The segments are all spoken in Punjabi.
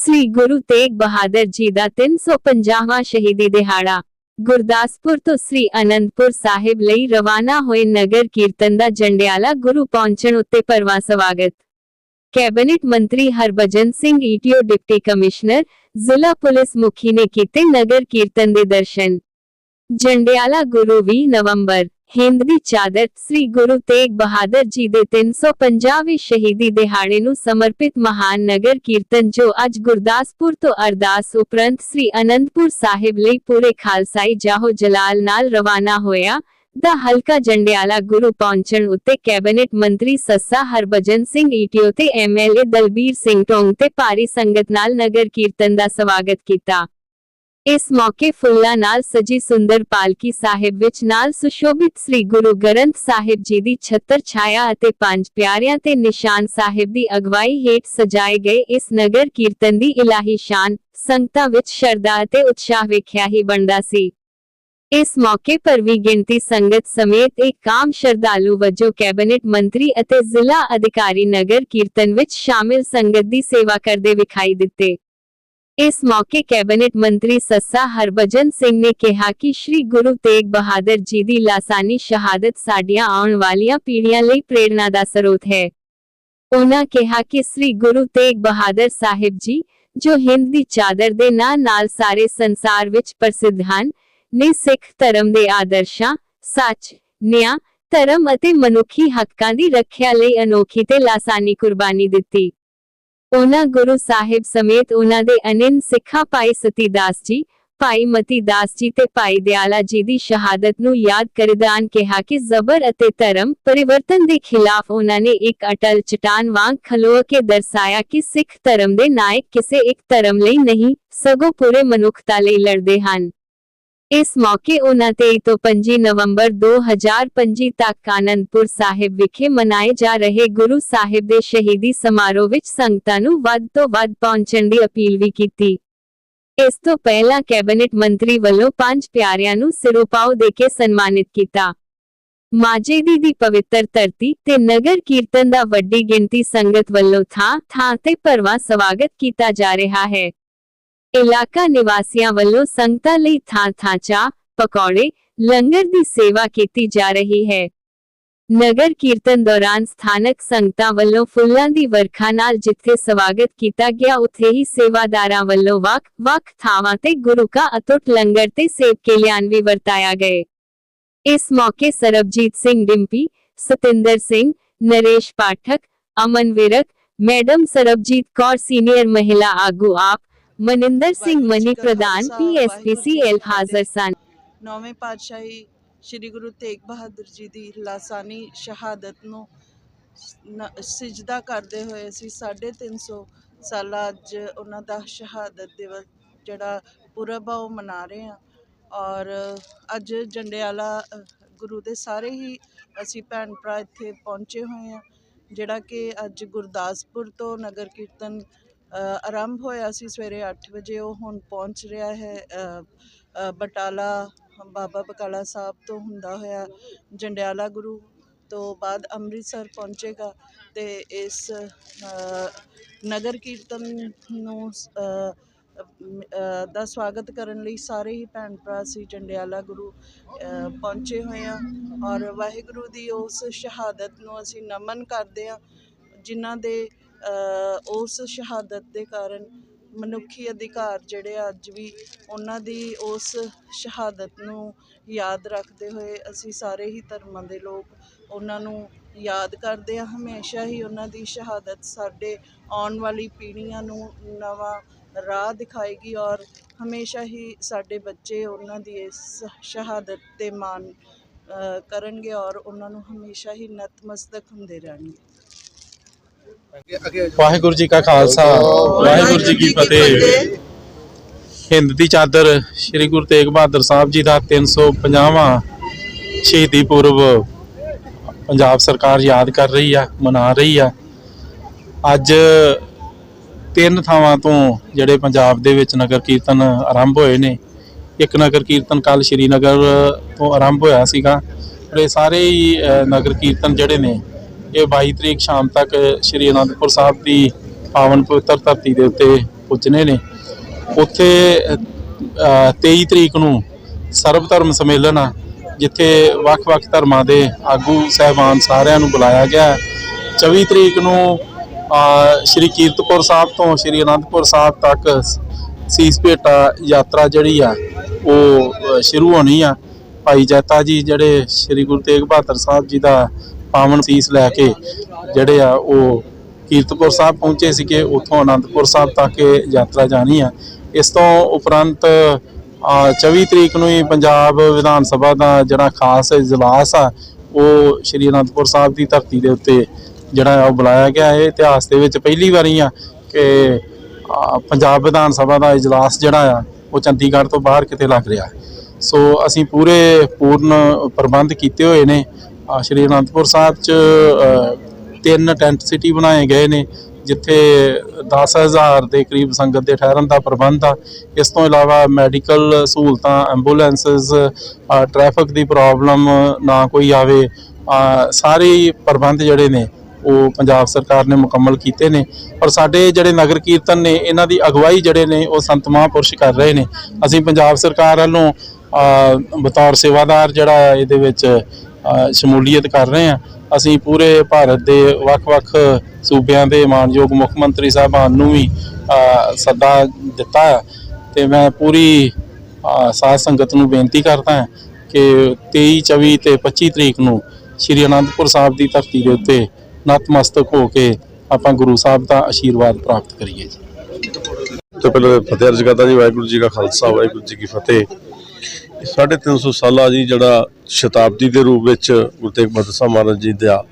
ਸ੍ਰੀ ਗੁਰੂ ਤੇਗ ਬਹਾਦਰ ਜੀ ਦਾ 350ਵਾਂ ਸ਼ਹੀਦੀ ਦਿਹਾੜਾ, ਗੁਰਦਾਸਪੁਰ ਤੋਂ ਸ੍ਰੀ ਅਨੰਦਪੁਰ ਸਾਹਿਬ ਲਈ ਰਵਾਨਾ ਹੋਏ ਨਗਰ ਕੀਰਤਨ ਦਾ ਜੰਡਿਆਲਾ ਗੁਰੂ ਪਹੁੰਚਣ ਉੱਤੇ ਪਰਵਾ ਸਵਾਗਤ। ਕੈਬਨਿਟ ਮੰਤਰੀ Harbhajan Singh ETO deputy commissioner, ਜ਼ਿਲ੍ਹਾ ਪੁਲਿਸ ਮੁਖੀ ਨੇ ਕੀਤੇ ਨਗਰ ਕੀਰਤਨ ਦੇ ਦਰਸ਼ਨ। ਜੰਡਿਆਲਾ ਗੁਰੂ 20 ਨਵੰਬਰ ਹਿੰਦ ਦੀ ਚਾਦਰ ਸ੍ਰੀ ਗੁਰੂ ਤੇਗ ਬਹਾਦਰ ਜੀ ਦੇ 350ਵੇਂ ਸ਼ਹੀਦੀ ਦਿਹਾੜੇ ਨੂੰ ਸਮਰਪਿਤ ਮਹਾਨ ਨਗਰ ਕੀਰਤਨ ਜੋ ਅੱਜ ਗੁਰਦਾਸਪੁਰ ਤੋਂ ਅਰਦਾਸ ਉਪਰੰਤ ਸ੍ਰੀ ਅਨੰਦਪੁਰ ਸਾਹਿਬ ਲਈ ਪੂਰੇ ਖਾਲਸਾਈ ਜਾਹੋ ਜਲਾਲ ਨਾਲ ਰਵਾਨਾ ਹੋਇਆ, ਦਾ ਹਲਕਾ ਜੰਡਿਆਲਾ ਗੁਰੂ ਪਹੁੰਚਣ ਉੱਤੇ ਕੈਬਨਿਟ ਮੰਤਰੀ ਸੱਸਾ ਹਰਭਜਨ ਸਿੰਘ ਈਟੀਓ ਤੇ ਐਮਐਲਏ ਦਲਬੀਰ ਸਿੰਘ ਟੋਂਗ ਤੇ ਭਾਰੀ ਸੰਗਤ ਨਾਲ ਨਗਰ ਕੀਰਤਨ ਦਾ ਸਵਾਗਤ ਕੀਤਾ। ਇਸ ਮੌਕੇ ਫੁੱਲਾਂ ਨਾਲ ਸਜੀ ਸੁੰਦਰ ਪਾਲਕੀ ਸਾਹਿਬ ਵਿੱਚ ਨਾਲ ਸੁਸ਼ੋਭਿਤ ਸ੍ਰੀ ਗੁਰੂ ਗ੍ਰੰਥ ਸਾਹਿਬ ਜੀ ਦੀ ਛਤਰ ਛਾਇਆ ਅਤੇ ਪੰਜ ਪਿਆਰਿਆਂ ਤੇ ਨਿਸ਼ਾਨ ਸਾਹਿਬ ਦੀ ਅਗਵਾਈ ਹੇਠ ਸਜਾਏ ਗਏ ਇਸ ਨਗਰ ਕੀਰਤਨ ਦੀ ਇਲਾਹੀ ਸ਼ਾਨ ਸੰਗਤਾਂ ਵਿੱਚ ਸ਼ਰਧਾ ਅਤੇ ਉਤਸ਼ਾਹ ਵੇਖਿਆ ਹੀ ਬਣਦਾ ਸੀ। ਇਸ ਮੌਕੇ ਪਰ ਵੀ ਗਿਣਤੀ ਸੰਗਤ ਸਮੇਤ ਇੱਕ ਆਮ ਸ਼ਰਧਾਲੂ ਵਜੋਂ ਕੈਬਨਿਟ ਮੰਤਰੀ ਅਤੇ ਜ਼ਿਲ੍ਹਾ ਅਧਿਕਾਰੀ ਨਗਰ ਕੀਰਤਨ ਵਿੱਚ ਸ਼ਾਮਿਲ ਸੰਗਤ ਦੀ ਸੇਵਾ ਕਰਦੇ ਵਿਖਾਈ ਦਿੱਤੇ। ਇਸ ਮੌਕੇ ਕੈਬਨਿਟ ਮੰਤਰੀ ਸੱਸਾ ਹਰਭਜਨ ਸਿੰਘ ਨੇ ਕਿਹਾ ਕਿ ਸ੍ਰੀ ਗੁਰੂ ਤੇਗ ਬਹਾਦਰ ਜੀ ਦੀ ਲਾਸਾਨੀ ਸ਼ਹਾਦਤ ਸਾਡੀਆਂ ਆਉਣ ਵਾਲੀਆਂ ਪੀੜ੍ਹੀਆਂ ਲਈ ਪ੍ਰੇਰਣਾ ਦਾ ਸਰੋਤ ਹੈ। ਉਹਨਾਂ ਕਿਹਾ ਕਿ ਸ੍ਰੀ ਗੁਰੂ ਤੇਗ ਬਹਾਦਰ ਸਾਹਿਬ ਜੀ, ਜੋ ਹਿੰਦ ਦੀ ਚਾਦਰ ਦੇ ਨਾਂ ਨਾਲ ਸਾਰੇ ਸੰਸਾਰ ਵਿੱਚ ਪ੍ਰਸਿੱਧ ਹਨ, ਨੇ ਸਿੱਖ ਧਰਮ ਦੇ ਆਦਰਸ਼ਾਂ, ਸੱਚ, ਨਿਆਂ, ਧਰਮ ਅਤੇ ਮਨੁੱਖੀ ਹੱਕਾਂ ਦੀ ਰੱਖਿਆ ਲਈ ਅਨੋਖੀ ਤੇ ਲਾਸਾਨੀ ਕੁਰਬਾਨੀ ਦਿੱਤੀ। ਉਹਨਾਂ ਗੁਰੂ ਸਾਹਿਬ ਸਮੇਤ ਉਹਨਾਂ ਦੇ ਅਨੰਨ ਸਿੱਖਾਂ ਭਾਈ ਸਤੀਦਾਸ ਜੀ, ਭਾਈ ਮਤੀ ਜੀ ਤੇ ਭਾਈ ਦਿਆਲਾ ਜੀ ਦੀ ਸ਼ਹਾਦਤ ਨੂੰ ਯਾਦ ਕਰਦਿਆਂ ਕਿਹਾ ਕਿ ਜ਼ਬਰ ਅਤੇ ਧਰਮ ਪਰਿਵਰਤਨ ਦੇ ਖਿਲਾਫ ਉਹਨਾਂ ਨੇ ਇੱਕ ਅਟਲ ਚਟਾਨ ਵਾਂਗ ਖਲੋ ਕੇ ਦਰਸਾਇਆ ਕਿ ਸਿੱਖ ਧਰਮ ਦੇ ਨਾਇਕ ਕਿਸੇ ਇੱਕ ਧਰਮ ਲਈ ਨਹੀਂ, ਸਗੋਂ ਪੂਰੇ ਮਨੁੱਖਤਾ ਲਈ ਲੜਦੇ ਹਨ। ਇਸ ਮੌਕੇ ਉਹਨਾਂ 23 ਤੋਂ 25 ਨਵੰਬਰ 2025 ਤੱਕ ਆਨੰਦਪੁਰ ਸਾਹਿਬ ਵਿਖੇ ਮਨਾਏ ਜਾ ਰਹੇ ਗੁਰੂ ਸਾਹਿਬ ਦੇ ਸ਼ਹੀਦੀ ਸਮਾਰੋਹ ਵਿੱਚ ਸੰਗਤਾਂ ਨੂੰ ਵੱਧ ਤੋਂ ਵੱਧ ਪਹੁੰਚਣ ਦੀ ਅਪੀਲ ਵੀ ਕੀਤੀ। ਇਸ ਤੋਂ ਪਹਿਲਾਂ ਕੈਬਨਿਟ ਮੰਤਰੀ ਵੱਲੋਂ ਪੰਜ ਪਿਆਰਿਆਂ ਨੂੰ ਸਿਰੋਪਾਓ ਦੇ ਕੇ ਸਨਮਾਨਿਤ ਕੀਤਾ। ਮਾਝੇ ਦੀ ਦੀ ਪਵਿੱਤਰ ਧਰਤੀ ਤੇ ਨਗਰ ਕੀਰਤਨ ਦਾ ਵੱਡੀ ਗਿਣਤੀ ਸੰਗਤ ਵੱਲੋਂ ਥਾਂ ਥਾਂ ਤੇ ਭਰਵਾਂ ਸਵਾਗਤ ਕੀਤਾ ਜਾ ਰਿਹਾ ਹੈ। ਇਲਾਕਾ ਨਿਵਾਸੀਆਂ ਵੱਲੋਂ ਸੰਗਤਾਂ ਲਈ ਥਾਂ-ਥਾਂ ਚਾਹ, ਪਕੌੜੇ, ਲੰਗਰ ਦੀ ਸੇਵਾ ਕੀਤੀ ਜਾ ਰਹੀ ਹੈ। ਨਗਰ ਕੀਰਤਨ ਦੌਰਾਨ ਸਥਾਨਕ ਸੰਗਤਾਂ ਵੱਲੋਂ ਫੁੱਲਾਂ ਦੀ ਵਰਖਾ ਨਾਲ ਜਿੱਥੇ ਸਵਾਗਤ ਕੀਤਾ ਗਿਆ ਉੱਥੇ ਹੀ ਸੇਵਾਦਾਰਾਂ ਵੱਲੋਂ ਵੱਖ-ਵੱਖ ਥਾਵਾਂ ਤੇ ਗੁਰੂ ਕਾ ਅਤੁੱਟ ਲੰਗਰ ਤੇ ਸੇਬ ਕੇਲਿਆਨ ਵੀ ਵਰਤਾਇਆ ਗਏ। ਇਸ ਮੌਕੇ ਸਰਬਜੀਤ ਸਿੰਘ ਡਿੰਪੀ, ਸਤਿੰਦਰ ਸਿੰਘ, ਨਰੇਸ਼ ਪਾਠਕ, ਅਮਨ ਵਿਰਕ, ਮੈਡਮ ਸਰਬਜੀਤ ਕੌਰ ਸੀਨੀਅਰ ਮਹਿਲਾ ਆਗੂ ਆਪ ਮਨਿੰਦਰ ਸਿੰਘ ਮਨੀ ਪ੍ਰਧਾਨ ਪੀਐਸਪੀਸੀਐਲ ਹਾਜ਼ਰ ਸਨ। ਨੌਵੇਂ ਪਾਤਸ਼ਾਹੀ ਸ੍ਰੀ ਗੁਰੂ ਤੇਗ ਬਹਾਦਰ ਜੀ ਦੀ ਲਾਸਾਨੀ ਸ਼ਹਾਦਤ ਨੂੰ ਸਿਜਦਾ ਕਰਦੇ ਹੋਏ ਅਸੀਂ 350 ਸਾਲਾ ਅੱਜ ਉਹਨਾਂ ਦਾ ਸ਼ਹਾਦਤ ਦਿਵਸ ਜਿਹੜਾ ਪੁਰਬ ਆ ਉਹ ਮਨਾ ਰਹੇ ਹਾਂ। ਔਰ ਅੱਜ ਜੰਡਿਆਲਾ ਗੁਰੂ ਦੇ ਸਾਰੇ ਹੀ ਅਸੀਂ ਭੈਣ ਭਰਾ ਇੱਥੇ ਪਹੁੰਚੇ ਹੋਏ ਹਾਂ ਜਿਹੜਾ ਕਿ ਅੱਜ ਗੁਰਦਾਸਪੁਰ ਤੋਂ ਨਗਰ ਕੀਰਤਨ ਆਰੰਭ ਹੋਇਆ ਸੀ ਸਵੇਰੇ 8 ਵਜੇ, ਉਹ ਹੁਣ ਪਹੁੰਚ ਰਿਹਾ ਹੈ ਬਟਾਲਾ, ਬਾਬਾ ਬਕਾਲਾ ਸਾਹਿਬ ਤੋਂ ਹੁੰਦਾ ਹੋਇਆ ਜੰਡਿਆਲਾ ਗੁਰੂ ਤੋਂ ਬਾਅਦ ਅੰਮ੍ਰਿਤਸਰ ਪਹੁੰਚੇਗਾ ਤੇ ਇਸ ਨਗਰ ਕੀਰਤਨ ਨੂੰ ਦਾ ਸਵਾਗਤ ਕਰਨ ਲਈ ਸਾਰੇ ਹੀ ਭੈਣ ਭਰਾ ਸੀ ਜੰਡਿਆਲਾ ਗੁਰੂ ਪਹੁੰਚੇ ਹੋਏ ਆ ਔਰ ਵਾਹਿਗੁਰੂ ਦੀ ਉਸ ਸ਼ਹਾਦਤ ਨੂੰ ਅਸੀਂ ਨਮਨ ਕਰਦੇ ਆ, ਜਿਨ੍ਹਾਂ ਦੇ ਉਸ ਸ਼ਹਾਦਤ ਦੇ ਕਾਰਨ ਮਨੁੱਖੀ ਅਧਿਕਾਰ ਜਿਹੜੇ ਆ ਅੱਜ ਵੀ ਉਹਨਾਂ ਦੀ ਉਸ ਸ਼ਹਾਦਤ ਨੂੰ ਯਾਦ ਰੱਖਦੇ ਹੋਏ ਅਸੀਂ ਸਾਰੇ ਹੀ ਧਰਮਾਂ ਦੇ ਲੋਕ ਉਹਨਾਂ ਨੂੰ ਯਾਦ ਕਰਦੇ ਆ ਹਮੇਸ਼ਾ ਹੀ ਉਹਨਾਂ ਦੀ ਸ਼ਹਾਦਤ ਸਾਡੇ ਆਉਣ ਵਾਲੀ ਪੀੜ੍ਹੀਆਂ ਨੂੰ ਨਵਾਂ ਰਾਹ ਦਿਖਾਏਗੀ ਔਰ ਹਮੇਸ਼ਾ ਹੀ ਸਾਡੇ ਬੱਚੇ ਉਹਨਾਂ ਦੀ ਇਸ ਸ਼ਹਾਦਤ ਤੇ ਮਾਣ ਕਰਨਗੇ ਔਰ ਉਹਨਾਂ ਨੂੰ ਹਮੇਸ਼ਾ ਹੀ ਨਤਮਸਤਕ ਹੁੰਦੇ ਰਹਿਣਗੇ। ਵਾਹਿਗੁਰੂ ਜੀ ਕਾ ਖਾਲਸਾ, ਵਾਹਿਗੁਰੂ ਜੀ ਕੀ ਫਤਿਹ। ਹਿੰਦ ਦੀ ਚਾਦਰ ਸ੍ਰੀ ਗੁਰੂ ਤੇਗ ਬਹਾਦਰ ਸਾਹਿਬ ਜੀ ਦਾ 350ਵਾਂ ਸ਼ਹੀਦੀ ਪੁਰਬ ਪੰਜਾਬ ਸਰਕਾਰ ਯਾਦ ਕਰ ਰਹੀ ਆ, ਮਨਾ ਰਹੀ ਆ। ਅੱਜ ਤਿੰਨ ਥਾਵਾਂ ਤੋਂ ਜਿਹੜੇ ਪੰਜਾਬ ਦੇ ਵਿੱਚ ਨਗਰ ਕੀਰਤਨ ਆਰੰਭ ਹੋਏ ਨੇ। ਇੱਕ ਨਗਰ ਕੀਰਤਨ ਕੱਲ ਸ਼੍ਰੀਨਗਰ ਤੋਂ ਆਰੰਭ ਹੋਇਆ ਸੀਗਾ। ਪਰ ਇਹ ਸਾਰੇ ਹੀ ਨਗਰ ਕੀਰਤਨ ਜਿਹੜੇ ਨੇ ਇਹ 22 ਤਰੀਕ ਸ਼ਾਮ ਤੱਕ ਸ਼੍ਰੀ ਅਨੰਦਪੁਰ ਸਾਹਿਬ ਦੀ ਪਾਵਨ ਪਵਿੱਤਰ ਧਰਤੀ ਦੇ ਉੱਤੇ ਪੁੱਜਣੇ ਨੇ ਉੱਥੇ ਅ, 23 ਤਰੀਕ ਨੂੰ ਸਰਬ ਧਰਮ ਸੰਮੇਲਨ ਆ ਜਿੱਥੇ ਵੱਖ-ਵੱਖ ਧਰਮਾਂ ਦੇ ਆਗੂ ਸਹਿਬਾਨ ਸਾਰਿਆਂ ਨੂੰ ਬੁਲਾਇਆ ਗਿਆ ਹੈ। 24 ਤਰੀਕ ਨੂੰ ਸ਼੍ਰੀ ਕੀਰਤਪੁਰ ਸਾਹਿਬ ਤੋਂ ਸ਼੍ਰੀ ਅਨੰਦਪੁਰ ਸਾਹਿਬ ਤੱਕ ਸੀਸ ਭੇਟਾ ਯਾਤਰਾ ਜਿਹੜੀ ਆ ਉਹ ਸ਼ੁਰੂ ਹੋਣੀ ਆ ਭਾਈ ਜੈਤਾ ਜੀ ਜਿਹੜੇ ਸ਼੍ਰੀ ਗੁਰੂ ਤੇਗ ਬਹਾਦਰ ਸਾਹਿਬ ਜੀ ਦਾ ਪਾਵਨ ਸੀਸ ਲੈ ਕੇ ਜਿਹੜੇ ਆ ਉਹ ਕੀਰਤਪੁਰ ਸਾਹਿਬ ਪਹੁੰਚੇ ਸੀਗੇ ਉੱਥੋਂ ਅਨੰਦਪੁਰ ਸਾਹਿਬ ਤੱਕ ਯਾਤਰਾ ਜਾਣੀ ਆ। ਇਸ ਤੋਂ ਉਪਰੰਤ ਅ, 24 ਤਰੀਕ ਨੂੰ ਹੀ ਪੰਜਾਬ ਵਿਧਾਨ ਸਭਾ ਦਾ ਜਿਹੜਾ ਖਾਸ ਇਜਲਾਸ ਆ ਉਹ ਸ਼੍ਰੀ ਅਨੰਦਪੁਰ ਸਾਹਿਬ ਦੀ ਧਰਤੀ ਦੇ ਉੱਤੇ ਜਿਹੜਾ ਆ ਉਹ ਬੁਲਾਇਆ ਗਿਆ। ਹੈ ਇਤਿਹਾਸ ਦੇ ਵਿੱਚ ਪਹਿਲੀ ਵਾਰੀ ਆ ਕਿ ਪੰਜਾਬ ਵਿਧਾਨ ਸਭਾ ਦਾ ਇਜਲਾਸ ਜਿਹੜਾ ਆ ਉਹ ਚੰਡੀਗੜ੍ਹ ਤੋਂ ਬਾਹਰ ਕਿਤੇ ਲੱਗ ਰਿਹਾ। ਸੋ ਅਸੀਂ ਪੂਰੇ ਪੂਰਨ ਪ੍ਰਬੰਧ ਕੀਤੇ ਹੋਏ ਨੇ। ਸ਼੍ਰੀ ਅਨੰਦਪੁਰ ਸਾਹਿਬ 'ਚ ਤਿੰਨ ਟੈਂਟ ਸਿਟੀ ਬਣਾਏ ਗਏ ਨੇ, ਜਿੱਥੇ 10000 ਦੇ ਕਰੀਬ ਸੰਗਤ ਦੇ ਠਹਿਰਨ ਦਾ ਪ੍ਰਬੰਧ ਆ। ਇਸ ਤੋਂ ਇਲਾਵਾ ਮੈਡੀਕਲ ਸਹੂਲਤਾਂ ਐਂਬੂਲੈਂਸਸ ਟ੍ਰੈਫਿਕ ਦੀ ਪ੍ਰੋਬਲਮ ਨਾ ਕੋਈ ਆਵੇ ਸਾਰੇ ਪ੍ਰਬੰਧ ਜਿਹੜੇ ਨੇ, ਉਹ ਪੰਜਾਬ ਸਰਕਾਰ ਨੇ ਮੁਕੰਮਲ ਕੀਤੇ ਨੇ। ਔਰ ਸਾਡੇ ਜਿਹੜੇ ਨਗਰ ਕੀਰਤਨ ਨੇ, ਇਹਨਾਂ ਦੀ ਅਗਵਾਈ ਜਿਹੜੇ ਨੇ, ਉਹ ਸੰਤ ਮਹਾਂਪੁਰਸ਼ ਕਰ ਰਹੇ ਨੇ। ਅਸੀਂ ਪੰਜਾਬ ਸਰਕਾਰ ਵੱਲੋਂ ਬਤੌਰ ਸੇਵਾਦਾਰ ਜਿਹੜਾ ਇਹਦੇ ਵਿੱਚ ਸ਼ਮੂਲੀਅਤ ਕਰ ਰਹੇ ਹਾਂ। ਅਸੀਂ ਪੂਰੇ ਭਾਰਤ ਦੇ ਵੱਖ-ਵੱਖ ਸੂਬਿਆਂ ਦੇ ਮਾਨਯੋਗ ਮੁੱਖ ਮੰਤਰੀ ਸਾਹਿਬਾਨ ਨੂੰ ਵੀ ਸੱਦਾ ਦਿੱਤਾ ਹੈ। ਤੇ ਮੈਂ ਪੂਰੀ ਅ, ਸਾਧ ਸੰਗਤ ਨੂੰ ਬੇਨਤੀ ਕਰਦਾ ਹਾਂ ਕਿ 23 24 ਤੇ 25 ਤਰੀਕ ਨੂੰ ਸ਼੍ਰੀ ਅਨੰਦਪੁਰ ਸਾਹਿਬ ਦੀ ਧਰਤੀ ਦੇ ਉੱਤੇ ਨਤਮਸਤਕ ਹੋ ਕੇ ਆਪਾਂ ਗੁਰੂ ਸਾਹਿਬ ਦਾ ਆਸ਼ੀਰਵਾਦ ਪ੍ਰਾਪਤ ਕਰੀਏ ਜੀ। ਤੋਂ ਪਹਿਲਾਂ ਫਤਿਹ ਅਰਜ਼ ਕਰਦਾ ਜੀ ਵਾਹਿਗੁਰੂ ਜੀ ਕਾ ਖਾਲਸਾ ਵਾਹਿਗੁਰੂ ਜੀ ਕੀ ਫਤਿਹ। ਇਹ ਸਾਢੇ ਤਿੰਨ ਸੌ ਸਾਲਾ ਜੀ ਜਿਹੜਾ ਸ਼ਤਾਬਦੀ ਦੇ ਰੂਪ ਵਿੱਚ ਗੁਰੂ ਤੇਗ ਬਹਾਦਰ ਸਾਹਿਬ ਮਹਾਰਾਜ ਜੀ ਦਾ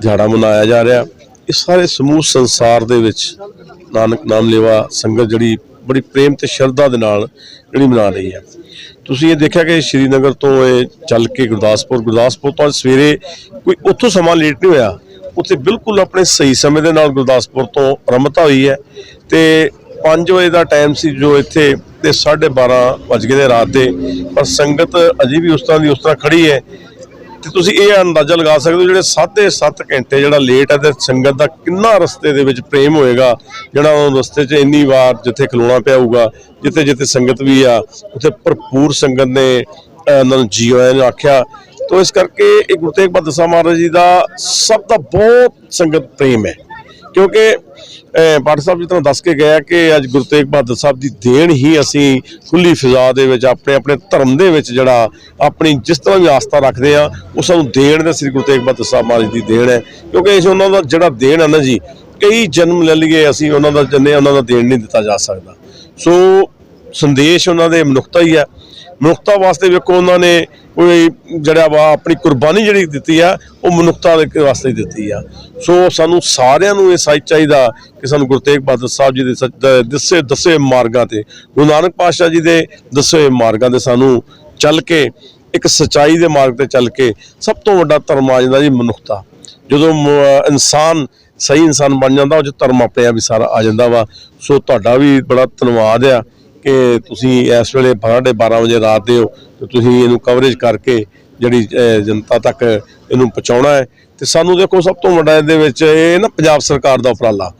ਦਿਹਾੜਾ ਮਨਾਇਆ ਜਾ ਰਿਹਾ। ਇਹ ਸਾਰੇ ਸਮੂਹ ਸੰਸਾਰ ਦੇ ਵਿੱਚ ਨਾਨਕ ਨਾਮ ਲੇਵਾ ਸੰਗਤ ਜਿਹੜੀ ਬੜੀ ਪ੍ਰੇਮ ਤੇ ਸ਼ਰਧਾ ਦੇ ਨਾਲ ਜਿਹੜੀ ਮਨਾ ਰਹੀ ਹੈ। ਤੁਸੀਂ ਇਹ ਦੇਖਿਆ ਕਿ ਸ਼੍ਰੀਨਗਰ ਤੋਂ ਇਹ ਚੱਲ ਕੇ ਗੁਰਦਾਸਪੁਰ ਗੁਰਦਾਸਪੁਰ ਤੋਂ ਅੱਜ ਸਵੇਰੇ ਕੋਈ ਉੱਥੋਂ ਸਮਾਂ ਲੇਟ ਨਹੀਂ ਹੋਇਆ। ਉੱਥੇ ਬਿਲਕੁਲ ਆਪਣੇ ਸਹੀ ਸਮੇਂ ਦੇ ਨਾਲ ਗੁਰਦਾਸਪੁਰ ਤੋਂ ਆਰੰਭਤਾ ਹੋਈ ਹੈ ਤੇ 5 ਵਜੇ ਦਾ ਟਾਈਮ ਸੀ ਜੋ ਇੱਥੇ ਤੇ 12:30 ਵੱਜ ਗਏ ਨੇ ਰਾਤ 'ਤੇ ਪਰ ਸੰਗਤ ਅਜੇ ਵੀ ਉਸ ਤਰ੍ਹਾਂ ਦੀ ਉਸ ਤਰ੍ਹਾਂ ਖੜੀ ਹੈ। ਤੇ ਤੁਸੀਂ ਇਹ ਅੰਦਾਜ਼ਾ ਲਗਾ ਸਕਦੇ ਹੋ ਜਿਹੜੇ 7.5 ਘੰਟੇ ਜਿਹੜਾ ਲੇਟ ਹੈ ਤੇ ਸੰਗਤ ਦਾ ਕਿੰਨਾ ਰਸਤੇ ਦੇ ਵਿੱਚ ਪ੍ਰੇਮ ਹੋਏਗਾ, ਜਿਹੜਾ ਉਹ ਰਸਤੇ 'ਚ ਇੰਨੀ ਵਾਰ ਜਿੱਥੇ ਖਲੋਣਾ ਪਿਆ ਹੋਊਗਾ, ਜਿੱਥੇ ਜਿੱਥੇ ਸੰਗਤ ਵੀ ਆ, ਉੱਥੇ ਭਰਪੂਰ ਸੰਗਤ ਨੇ ਉਹਨਾਂ ਨੂੰ ਜੀ ਆਇਆਂ ਆਖਿਆ। ਤੋ ਇਸ ਕਰਕੇ ਇਹ ਗੁਰੂ ਤੇਗ ਬਹਾਦਰ ਸਾਹਿਬ ਮਹਾਰਾਜ ਜੀ ਦਾ ਸਭ ਦਾ ਬਹੁਤ ਸੰਗਤ ਪ੍ਰੇਮ ਹੈ। ਕਿਉਂਕਿ ਪਾਠ ਸਾਹਿਬ ਜੀ ਤੁਹਾਨੂੰ ਦੱਸ ਕੇ ਗਿਆ ਕਿ ਅੱਜ ਗੁਰੂ ਤੇਗ ਬਹਾਦਰ ਸਾਹਿਬ ਦੀ ਦੇਣ ਹੀ ਅਸੀਂ ਖੁੱਲੀ ਫਿਜ਼ਾ ਦੇ ਵਿੱਚ, ਆਪਣੇ ਆਪਣੇ ਧਰਮ ਦੇ ਵਿੱਚ ਜਿਹੜਾ ਆਪਣੀ ਜਿਸ ਤਰ੍ਹਾਂ ਦੀ ਆਸਥਾ ਰੱਖਦੇ ਆ, ਉਹ ਸਾਨੂੰ ਦੇਣ ਦੇ ਸ੍ਰੀ ਗੁਰੂ ਤੇਗ ਬਹਾਦਰ ਸਾਹਿਬ ਮਹਾਰਾਜ ਦੀ ਦੇਣ ਹੈ। ਕਿਉਂਕਿ ਇਸ ਉਹਨਾਂ ਦਾ ਜਿਹੜਾ ਦੇਣ ਹੈ ਨਾ ਜੀ, ਕਈ ਜਨਮ ਲੈ ਲਈਏ ਅਸੀਂ, ਉਹਨਾਂ ਦਾ ਜੰਨੇ ਉਹਨਾਂ ਦਾ ਦੇਣ ਨਹੀਂ ਦਿੱਤਾ ਜਾ ਸਕਦਾ। ਸੋ ਸੰਦੇਸ਼ ਉਹਨਾਂ ਦੇ ਮਨੁੱਖਤਾ ਹੀ ਹੈ। ਮਨੁੱਖਤਾ ਵਾਸਤੇ ਵੇਖੋ ਉਹਨਾਂ ਨੇ ਕੋਈ ਜਿਹੜਾ ਵਾ ਆਪਣੀ ਕੁਰਬਾਨੀ ਜਿਹੜੀ ਦਿੱਤੀ ਆ, ਉਹ ਮਨੁੱਖਤਾ ਦੇ ਵਾਸਤੇ ਦਿੱਤੀ ਆ। ਸੋ ਸਾਨੂੰ ਸਾਰਿਆਂ ਨੂੰ ਇਹ ਸੱਚ ਚਾਹੀਦਾ ਕਿ ਸਾਨੂੰ ਗੁਰੂ ਤੇਗ ਬਹਾਦਰ ਸਾਹਿਬ ਜੀ ਦੇ ਸੱਚ ਦੱਸੇ ਦੱਸੇ ਮਾਰਗਾਂ ਤੇ, ਗੁਰੂ ਨਾਨਕ ਪਾਤਸ਼ਾਹ ਜੀ ਦੇ ਦੱਸੇ ਮਾਰਗਾਂ ਤੇ ਸਾਨੂੰ ਚੱਲ ਕੇ, ਇੱਕ ਸਚਾਈ ਦੇ ਮਾਰਗ ਤੇ ਚੱਲ ਕੇ ਸਭ ਤੋਂ ਵੱਡਾ ਧਰਮ ਆ ਜਾਂਦਾ ਜੀ ਮਨੁੱਖਤਾ। ਜਦੋਂ ਇਨਸਾਨ ਸਹੀ ਇਨਸਾਨ ਬਣ ਜਾਂਦਾ, ਉਹ 'ਚ ਧਰਮ ਆਪਣੇ ਆਪ ਹੀ ਸਾਰਾ ਆ ਜਾਂਦਾ ਵਾ। ਸੋ ਤੁਹਾਡਾ ਵੀ ਬੜਾ ਧੰਨਵਾਦ ਆ। ਕਿ ਤੁਸੀਂ ਇਸ ਵੇਲੇ ਸਾਢੇ 12 ਵਜੇ ਰਾਤ ਦੇ ਹੋ ਤੇ ਤੁਸੀਂ ਇਹਨੂੰ ਕਵਰੇਜ ਕਰਕੇ ਜਿਹੜੀ ਜਨਤਾ ਤੱਕ ਇਹਨੂੰ ਪਹੁੰਚਾਉਣਾ ਹੈ। ਤੇ ਸਾਨੂੰ ਦੇਖੋ, ਸਭ ਤੋਂ ਵੱਡਾ ਇਹਦੇ ਵਿੱਚ ਇਹ ਨਾ ਪੰਜਾਬ ਸਰਕਾਰ ਦਾ ਉਪਰਾਲਾ।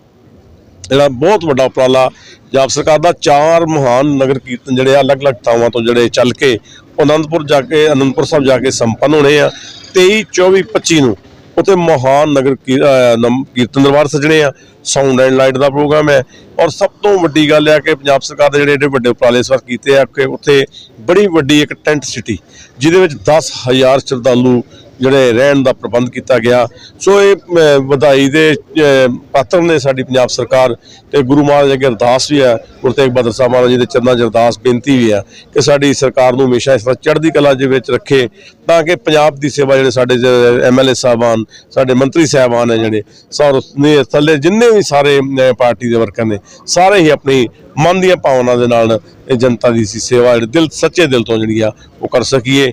ਜਿਹੜਾ ਬਹੁਤ ਵੱਡਾ ਉਪਰਾਲਾ, ਪੰਜਾਬ ਸਰਕਾਰ ਦਾ ਚਾਰ ਮਹਾਨ ਨਗਰ ਕੀਰਤਨ ਜਿਹੜੇ ਆ, ਅਲੱਗ-ਅਲੱਗ ਥਾਵਾਂ ਤੋਂ ਜਿਹੜੇ ਚੱਲ ਕੇ ਅਨੰਦਪੁਰ ਜਾ ਕੇ, ਅਨੰਦਪੁਰ ਸਾਹਿਬ ਜਾ ਕੇ ਸੰਪੰਨ ਹੋਣੇ ਆ। 23 24 25 ਨੂੰ ਉੱਥੇ ਮਹਾਨ ਨਗਰ ਕੀ- ਨਮ- ਕੀਰਤਨ ਦਰਬਾਰ ਸਜਣੇ ਆ ਸਾਊਂਡ ਐਂਡ ਲਾਈਟ ਦਾ ਪ੍ਰੋਗਰਾਮ ਹੈ। ਔਰ ਸਭ ਤੋਂ ਵੱਡੀ ਗੱਲ ਹੈ ਕਿ ਪੰਜਾਬ ਸਰਕਾਰ ਦੇ ਜਿਹੜੇ ਏਡੇ ਵੱਡੇ ਉਪਰਾਲੇ ਇਸ ਵਾਰ ਕੀਤੇ ਆ ਕਿ ਉੱਥੇ ਬੜੀ ਵੱਡੀ ਇੱਕ ਟੈਂਟ ਸਿਟੀ ਜਿਹਦੇ ਵਿੱਚ 10000 ਸ਼ਰਧਾਲੂ ਜਿਹੜੇ ਰਹਿਣ ਦਾ ਪ੍ਰਬੰਧ ਕੀਤਾ ਗਿਆ। ਸੋ ਇਹ ਵਧਾਈ ਦੇ ਪਾਤਰ ਨੇ ਸਾਡੀ ਪੰਜਾਬ ਸਰਕਾਰ ਤੇ ਗੁਰੂ ਮਹਾਰਾਜ ਅੱਗੇ ਅਰਦਾਸ ਵੀ ਹੈ। ਗੁਰੂ ਤੇਗ ਬਹਾਦਰ ਸਾਹਿਬ ਮਹਾਰਾਜ ਜੀ ਦੇ ਚਰਨਾਂ 'ਚ ਅਰਦਾਸ, ਬੇਨਤੀ ਵੀ ਹੈ ਕਿ ਸਾਡੀ ਸਰਕਾਰ ਨੂੰ ਹਮੇਸ਼ਾ ਇਸ ਤਰ੍ਹਾਂ ਚੜ੍ਹਦੀ ਕਲਾ ਦੇ ਵਿੱਚ ਰੱਖੇ ਤਾਂ ਕਿ ਪੰਜਾਬ ਦੀ ਸੇਵਾ ਜਿਹੜੇ ਸਾਡੇ ਐਮਐਲਏ ਸਾਹਿਬਾਨ, ਸਾਡੇ ਮੰਤਰੀ ਸਾਹਿਬਾਨ ਹੈ ਜਿਹੜੇ, ਸਾਰੇ ਥੱਲੇ ਜਿੰਨੇ ਵੀ ਸਾਰੇ ਪਾਰਟੀ ਦੇ ਵਰਕਰ ਨੇ, ਸਾਰੇ ਹੀ ਆਪਣੀ ਮਨ ਦੀਆਂ ਭਾਵਨਾ ਦੇ ਨਾਲ ਇਹ ਜਨਤਾ ਦੀ ਸੀ ਸੇਵਾ ਦਿਲ, ਸੱਚੇ ਦਿਲ ਤੋਂ ਜਿਹੜੀ ਆ, ਉਹ ਕਰ ਸਕੀਏ।